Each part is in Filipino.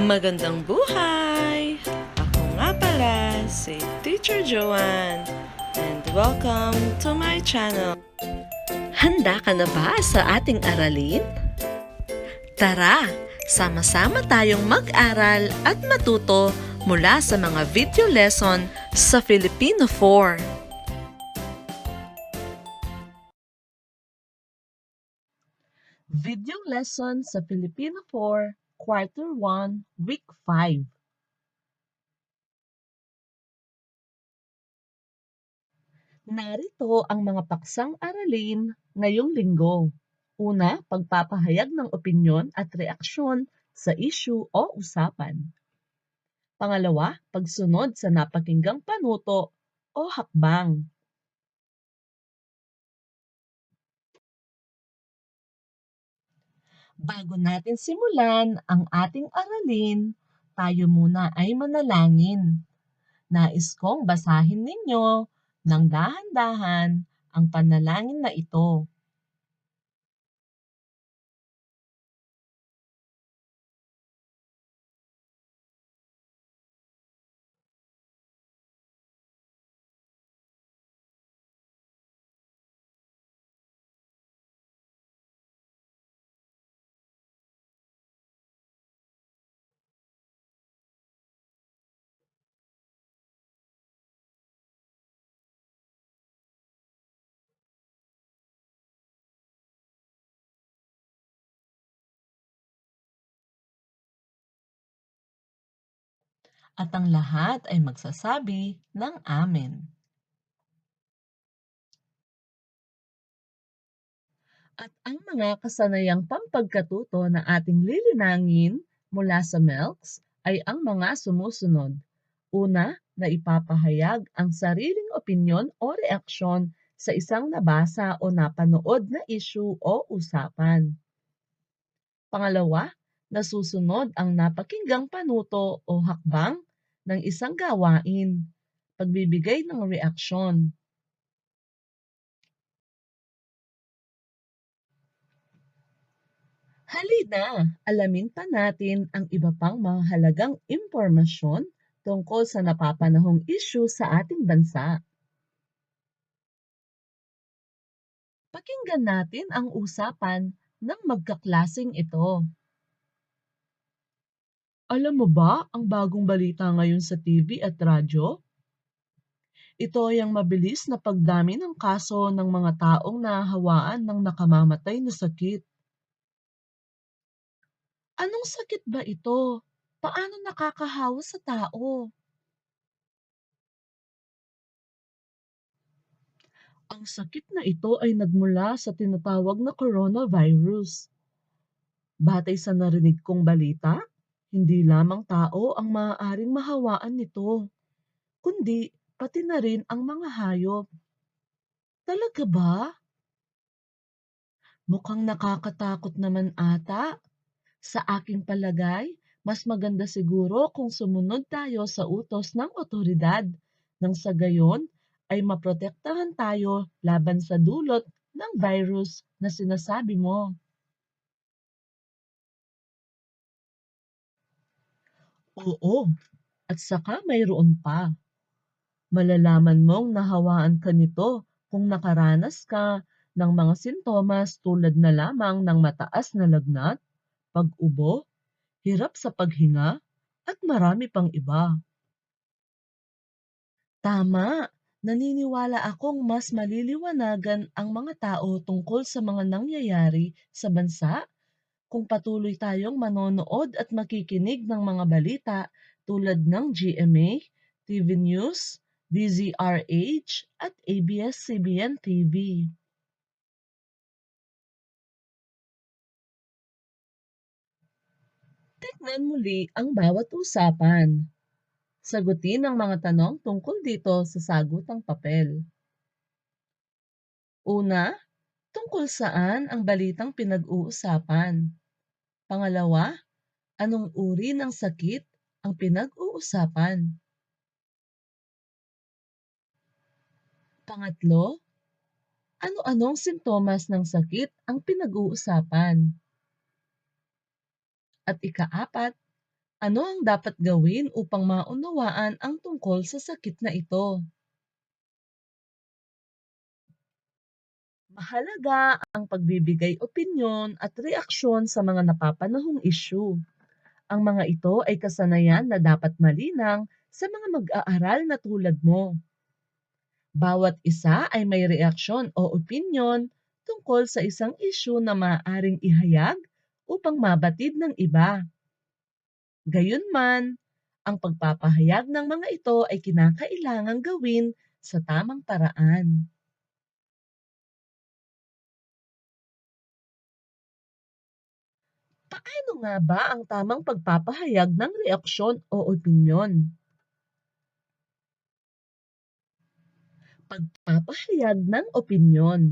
Magandang buhay! Ako nga pala si Teacher Joanne and welcome to my channel. Handa ka na ba sa ating aralin? Tara, sama-sama tayong mag-aral at matuto mula sa mga video lesson sa Filipino 4. Video lesson sa Filipino 4, Quarter 1, Week 5. Narito ang mga paksang aralin ngayong linggo. Una, pagpapahayag ng opinyon at reaksyon sa issue o usapan. Pangalawa, pagsunod sa napakinggang panuto o hakbang. Bago natin simulan ang ating aralin, tayo muna ay manalangin. Nais kong basahin ninyo ng dahan-dahan ang panalangin na ito. At ang lahat ay magsasabi ng Amen. At ang mga kasanayang pampagkatuto na ating lilinangin mula sa MELCS ay ang mga sumusunod. Una, na ipapahayag ang sariling opinyon o reaksyon sa isang nabasa o napanood na issue o usapan. Pangalawa, nasusunod ang napakinggang panuto o hakbang ng isang gawain, pagbibigay ng reaksyon. Halina, alamin pa natin ang iba pang mahalagang impormasyon tungkol sa napapanahong issue sa ating bansa. Pakinggan natin ang usapan ng magkaklasing ito. Alam mo ba ang bagong balita ngayon sa TV at radyo? Ito ay ang mabilis na pagdami ng kaso ng mga taong nahawaan ng nakamamatay na sakit. Anong sakit ba ito? Paano nakakahawa sa tao? Ang sakit na ito ay nagmula sa tinatawag na coronavirus. Batay sa narinig kong balita, hindi lamang tao ang maaaring mahawaan nito, kundi pati na rin ang mga hayop. Talaga ba? Mukhang nakakatakot naman ata. Sa aking palagay, mas maganda siguro kung sumunod tayo sa utos ng otoridad nang sa gayon ay maprotektahan tayo laban sa dulot ng virus na sinasabi mo. Oo, at saka mayroon pa. Malalaman mong nahawaan ka nito kung nakaranas ka ng mga sintomas tulad na lamang ng mataas na lagnat, pag-ubo, hirap sa paghinga, at marami pang iba. Tama, naniniwala akong mas maliliwanagan ang mga tao tungkol sa mga nangyayari sa bansa kung patuloy tayong manonood at makikinig ng mga balita tulad ng GMA, TV News, DZRH at ABS-CBN TV. Tignan muli ang bawat usapan. Sagutin ang mga tanong tungkol dito sa sagutang papel. Una, tungkol saan ang balitang pinag-uusapan? Pangalawa, anong uri ng sakit ang pinag-uusapan? Pangatlo, ano-anong sintomas ng sakit ang pinag-uusapan? At ikaapat, ano ang dapat gawin upang maunawaan ang tungkol sa sakit na ito? Mahalaga ang pagbibigay opinyon at reaksyon sa mga napapanahong isyu. Ang mga ito ay kasanayan na dapat malinang sa mga mag-aaral na tulad mo. Bawat isa ay may reaksyon o opinyon tungkol sa isang isyu na maaaring ihayag upang mabatid ng iba. Gayunman, ang pagpapahayag ng mga ito ay kinakailangang gawin sa tamang paraan. Paano nga ba ang tamang pagpapahayag ng reaksyon o opinyon? Pagpapahayag ng opinyon.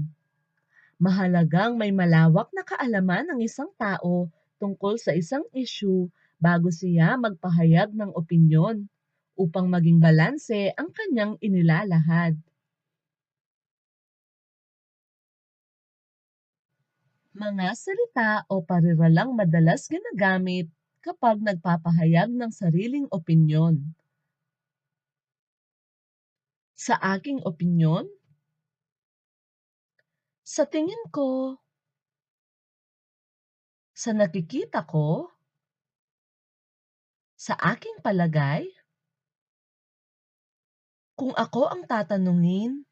Mahalagang may malawak na kaalaman ng isang tao tungkol sa isang issue bago siya magpahayag ng opinyon upang maging balanse ang kanyang inilalahad. Mga salita o pariralang madalas ginagamit kapag nagpapahayag ng sariling opinyon. Sa aking opinyon, sa tingin ko, sa nakikita ko, sa aking palagay, kung ako ang tatanungin,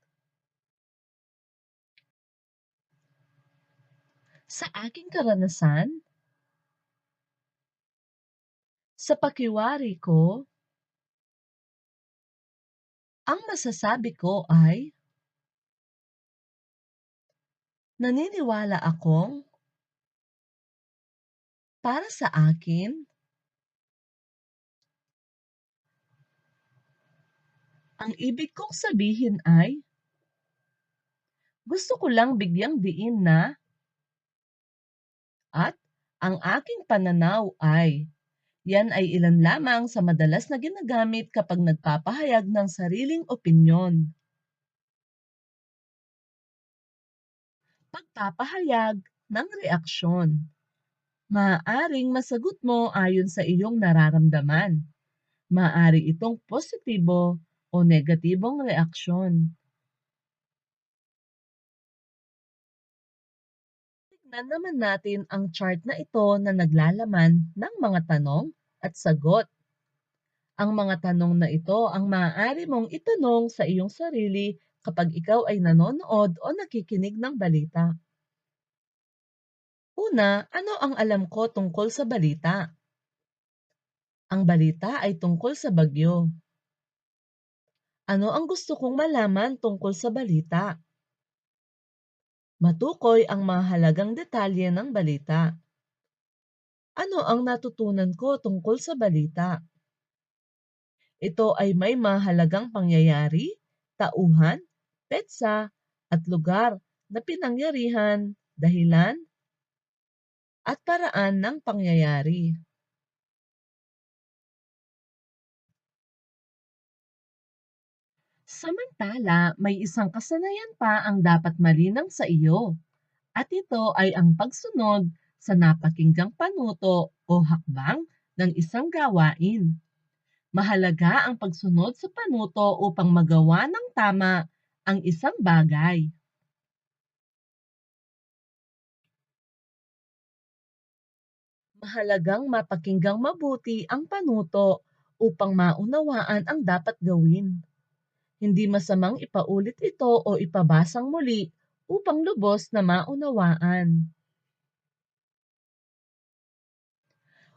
sa aking karanasan, sa pakiwari ko, ang masasabi ko ay naniniwala akong para sa akin, ang ibig kong sabihin ay gusto ko lang bigyang diin na at ang aking pananaw ay yan ay ilan lamang sa madalas na ginagamit kapag nagpapahayag ng sariling opinyon. Pagpapahayag ng reaksyon. Maaaring masagot mo ayon sa iyong nararamdaman. Maaari itong positibo o negatibong reaksyon. Tignan naman natin ang chart na ito na naglalaman ng mga tanong at sagot. Ang mga tanong na ito ang maaari mong itanong sa iyong sarili kapag ikaw ay nanonood o nakikinig ng balita. Una, ano ang alam ko tungkol sa balita? Ang balita ay tungkol sa bagyo. Ano ang gusto kong malaman tungkol sa balita? Matukoy ang mahalagang detalye ng balita. Ano ang natutunan ko tungkol sa balita? Ito ay may mahalagang pangyayari, tauhan, petsa, at lugar na pinangyarihan, dahilan, at paraan ng pangyayari. Samantala, may isang kasanayan pa ang dapat malinang sa iyo, at ito ay ang pagsunod sa napakinggang panuto o hakbang ng isang gawain. Mahalaga ang pagsunod sa panuto upang magawa ng tama ang isang bagay. Mahalagang mapakinggang mabuti ang panuto upang maunawaan ang dapat gawin. Hindi masamang ipaulit ito o ipabasang muli upang lubos na maunawaan.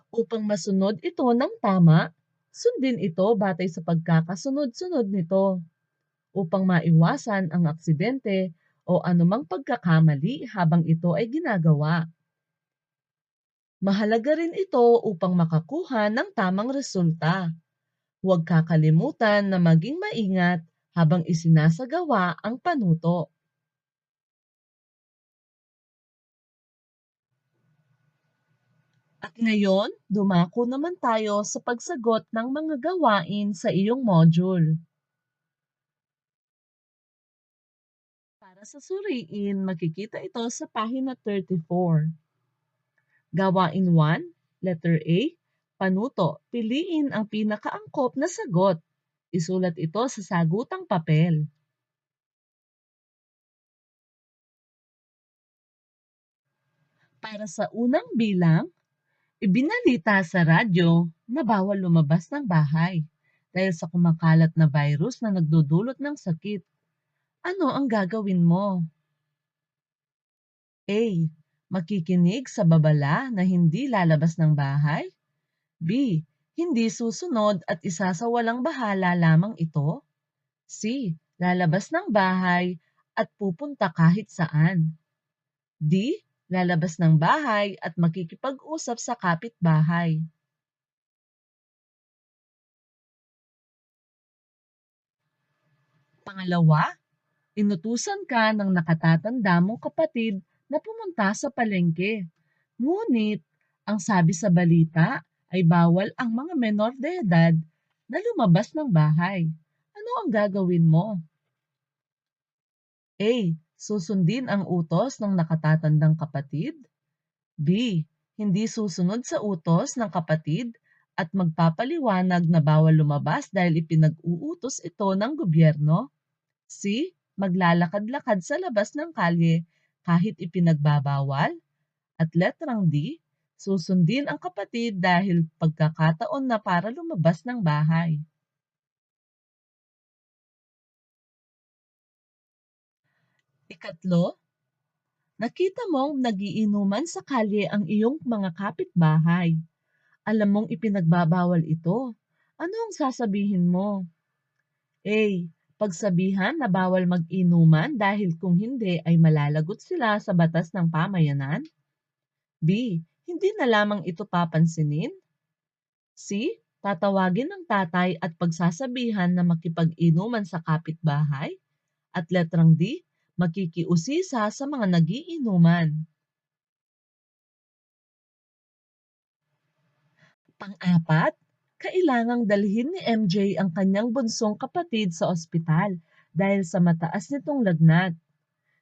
Upang masunod ito ng tama, sundin ito batay sa pagkakasunod-sunod nito upang maiwasan ang aksidente o anumang pagkakamali habang ito ay ginagawa. Mahalaga rin ito upang makakuha ng tamang resulta. Huwag kakalimutan na maging maingat habang isinasagawa ang panuto. At ngayon, dumako naman tayo sa pagsagot ng mga gawain sa iyong module. Para sa suriin, makikita ito sa pahina 34. Gawain 1, Letter A. Panuto. Piliin ang pinakaangkop na sagot. Isulat ito sa sagutang papel. Para sa unang bilang, ibinalita sa radyo na bawal lumabas ng bahay dahil sa kumakalat na virus na nagdudulot ng sakit. Ano ang gagawin mo? A. Makikinig sa babala na hindi lalabas ng bahay? B. Hindi susunod at isasawalang bahala lamang ito? C. Lalabas ng bahay at pupunta kahit saan? D. Lalabas ng bahay at makikipag-usap sa kapitbahay? Pangalawa, inutusan ka ng nakatatanda mong kapatid na pumunta sa palengke. Ngunit, ang sabi sa balita ay bawal ang mga menor de edad na lumabas ng bahay. Ano ang gagawin mo? A. Susundin ang utos ng nakatatandang kapatid. B. Hindi susunod sa utos ng kapatid at magpapaliwanag na bawal lumabas dahil ipinag-uutos ito ng gobyerno. C. Maglalakad-lakad sa labas ng kalye kahit ipinagbabawal. At letrang D. Susundin ang kapatid dahil pagkakataon na para lumabas ng bahay. Ikatlo, nakita mong nagiinuman sa kalye ang iyong mga kapitbahay. Alam mong ipinagbabawal ito. Ano ang sasabihin mo? A. Pagsabihan na bawal mag-inuman dahil kung hindi ay malalagot sila sa batas ng pamayanan? B. Hindi na lamang ito papansinin? C. Tatawagin ng tatay at pagsasabihan na makipag-inuman sa kapitbahay? At letrang D makikiusisa sa mga nagiinuman. Pang-apat, kailangang dalhin ni MJ ang kanyang bunsong kapatid sa ospital dahil sa mataas nitong lagnat.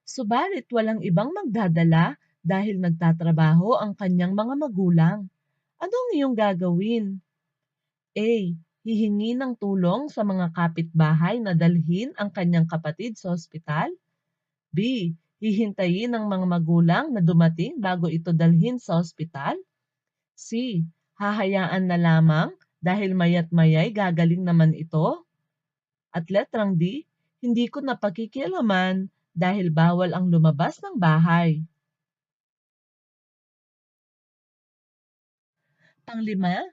Subalit walang ibang magdadala dahil nagtatrabaho ang kanyang mga magulang. Anong iyong gagawin? A. Hihingi ng tulong sa mga kapitbahay na dalhin ang kanyang kapatid sa ospital? B. Hihintayin ng mga magulang na dumating bago ito dalhin sa ospital? C. Hahayaan na lamang dahil mayat mayay gagaling naman ito? At letrang D. Hindi ko napakikialaman dahil bawal ang lumabas ng bahay. Panglima,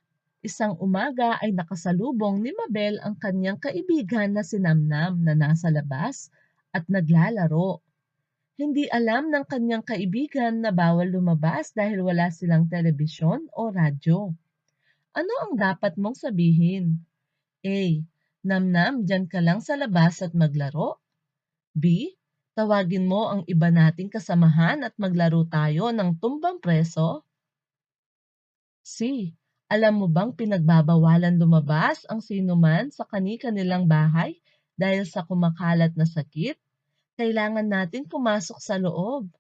isang umaga ay nakasalubong ni Mabel ang kanyang kaibigan na si Namnam na nasa labas at naglalaro. Hindi alam ng kanyang kaibigan na bawal lumabas dahil wala silang telebisyon o radyo. Ano ang dapat mong sabihin? A. Namnam, dyan ka lang sa labas at maglaro. B. Tawagin mo ang iba nating kasamahan at maglaro tayo ng tumbang preso. C. Alam mo bang pinagbabawalan lumabas ang sinuman sa kani-kanilang bahay dahil sa kumakalat na sakit? kailangan natin pumasok sa loob.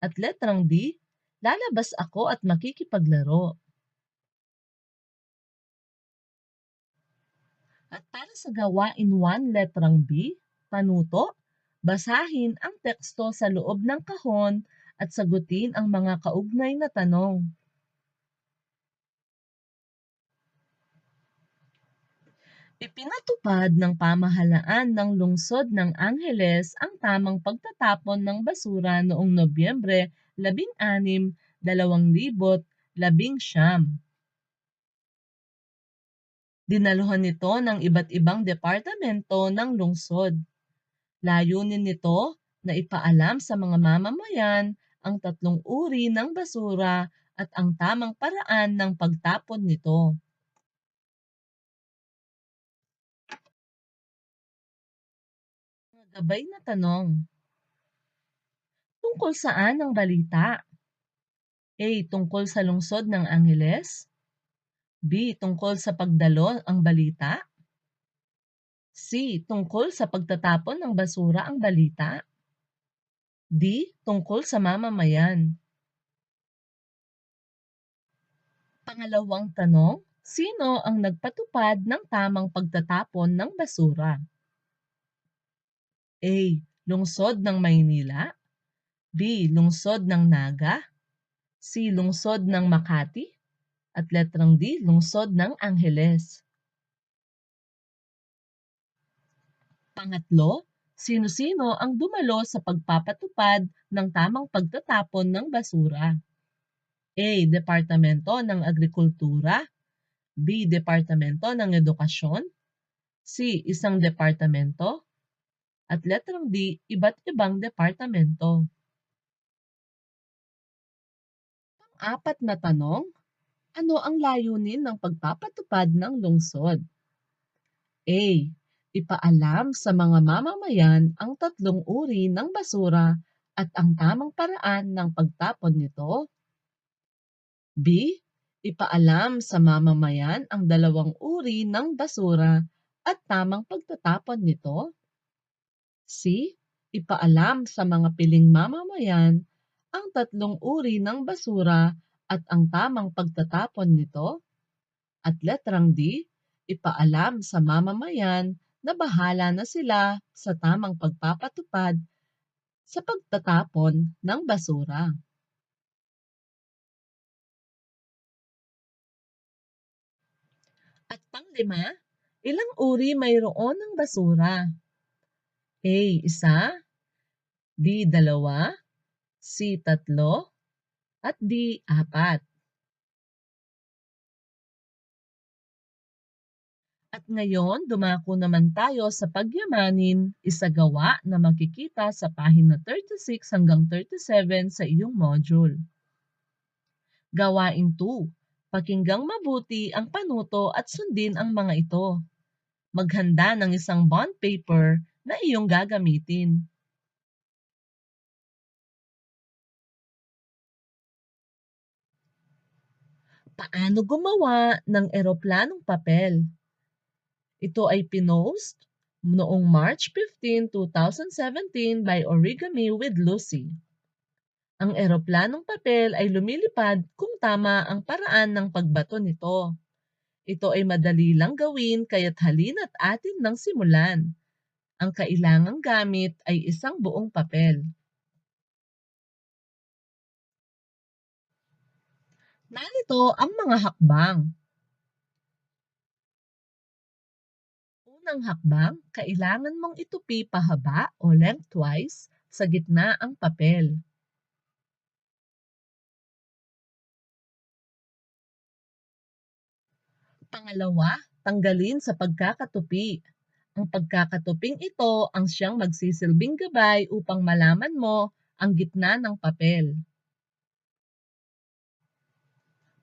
At letrang D, lalabas ako at makikipaglaro. At para sa gawain 1, letrang B, panuto, basahin ang teksto sa loob ng kahon at sagutin ang mga kaugnay na tanong. Ipinatupad ng pamahalaan ng lungsod ng Angeles ang tamang pagtatapon ng basura noong Nobyembre 16, 2019. Dinaluhan nito ng iba't ibang departamento ng lungsod. Layunin nito na ipaalam sa mga mamamayan ang tatlong uri ng basura at ang tamang paraan ng pagtapon nito. Gabay na tanong. Tungkol saan ang balita? A. Tungkol sa lungsod ng Angeles? B. Tungkol sa pagdalo ang balita? C. Tungkol sa pagtatapon ng basura ang balita? D. Tungkol sa mamamayan? Pangalawang tanong, sino ang nagpatupad ng tamang pagtatapon ng basura? A. Lungsod ng Maynila B. Lungsod ng Naga C. Lungsod ng Makati at letrang D. Lungsod ng Angeles. Pangatlo, sino-sino ang dumalo sa pagpapatupad ng tamang pagtatapon ng basura? A. Departamento ng Agrikultura B. Departamento ng Edukasyon C. Isang departamento at letrang D. Iba't ibang departamento. Pang-apat na tanong, ano ang layunin ng pagpapatupad ng lungsod? A. Ipaalam sa mga mamamayan ang tatlong uri ng basura at ang tamang paraan ng pagtapon nito. B. Ipaalam sa mamamayan ang dalawang uri ng basura at tamang pagtatapon nito. C. Ipaalam sa mga piling mamamayan ang tatlong uri ng basura at ang tamang pagtatapon nito. At letrang D. Ipaalam sa mamamayan na bahala na sila sa tamang pagpapatupad sa pagtatapon ng basura. At panglima, ilang uri mayroon ng basura? A. Isa B. Dalawa C. Tatlo at D. Apat. At ngayon, dumako naman tayo sa pagyamanin, isagawa na makikita sa pahina 36 hanggang 37 sa iyong module. Gawain 2. Pakinggang mabuti ang panuto at sundin ang mga ito. Maghanda ng isang bond paper na iyong gagamitin. Paano gumawa ng eroplanong papel? Ito ay pinost noong March 15, 2017 by Origami with Lucy. Ang eroplanong papel ay lumilipad kung tama ang paraan ng pagbato nito. Ito ay madali lang gawin kaya't halina't atin nang simulan. Ang kailangang gamit ay isang buong papel. Narito ang mga hakbang. unang hakbang, kailangan mong itupi pahaba o lengthwise sa gitna ang papel. Pangalawa, tanggalin sa pagkakatupi. Ang pagkakatuping ito ang siyang magsisilbing gabay upang malaman mo ang gitna ng papel.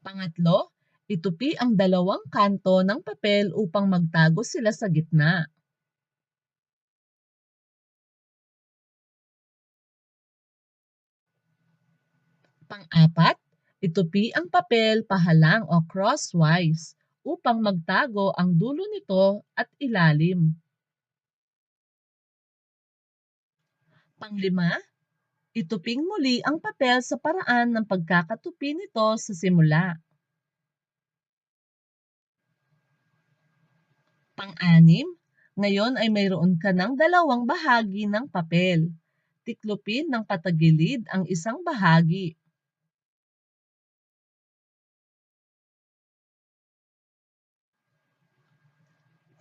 Pangatlo, Itupi ang dalawang kanto ng papel upang magtago sila sa gitna. Pang-apat, itupi ang papel pahalang o crosswise upang magtago ang dulo nito at ilalim. Panglima, ituping muli ang papel sa paraan ng pagkakatupi nito sa simula. Pang-anim, ngayon ay mayroon ka ng dalawang bahagi ng papel. Tiklopin ng patagilid ang isang bahagi.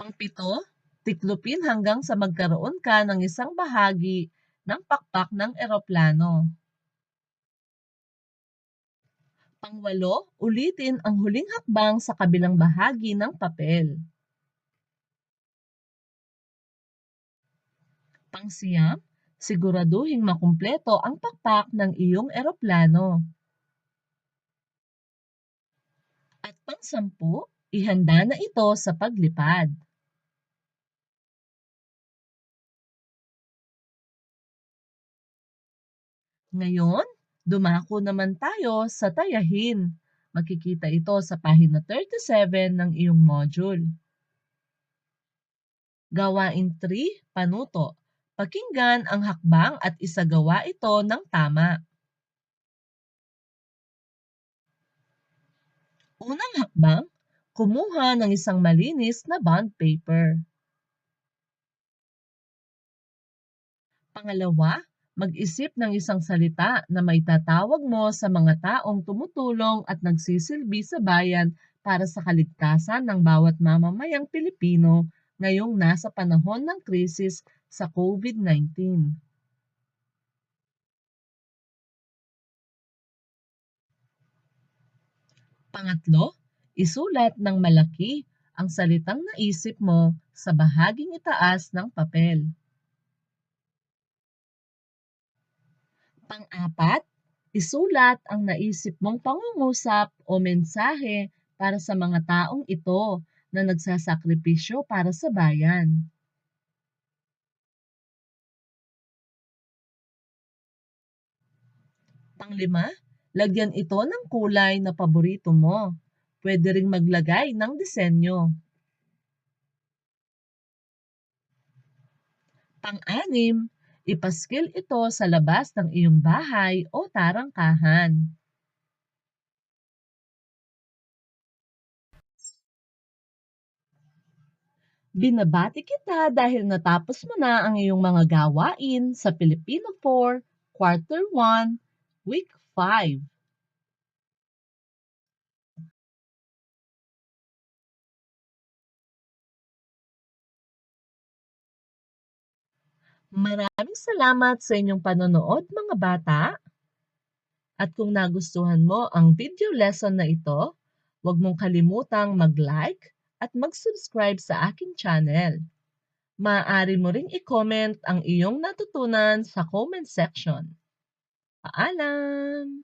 Pangpito, tiklopin hanggang sa magkaroon ka ng isang bahagi ng pakpak ng eroplano. Pangwalo, ulitin ang huling hakbang sa kabilang bahagi ng papel. Pangsiyam, siguraduhing makumpleto ang pakpak ng iyong eroplano. At pangsampu, ihanda na ito sa paglipad. Ngayon, dumako naman tayo sa tayahin. Makikita ito sa pahina 37 ng iyong module. Gawain 3, panuto. Pakinggan ang hakbang at isagawa ito ng tama. Unang hakbang, kumuha ng isang malinis na bond paper. Pangalawa, mag-isip ng isang salita na maitatawag mo sa mga taong tumutulong at nagsisilbi sa bayan para sa kaligtasan ng bawat mamamayang Pilipino ngayong nasa panahon ng krisis sa COVID-19. Pangatlo, isulat ng malaki ang salitang naisip mo sa bahaging itaas ng papel. Pang-apat, isulat ang naisip mong pangungusap o mensahe para sa mga taong ito na nagsasakripisyo para sa bayan. Panglima, lagyan ito ng kulay na paborito mo. Pwede ring maglagay ng disenyo. Pang-anim, ipaskil ito sa labas ng iyong bahay o tarangkahan. Binabati kita dahil natapos mo na ang iyong mga gawain sa Filipino 4, Quarter 1, Week 5. Maraming salamat sa inyong panonood mga bata. At kung nagustuhan mo ang video lesson na ito, huwag mong kalimutang mag-like at mag-subscribe sa aking channel. Maaari mo ring i-comment ang iyong natutunan sa comment section. Paalam!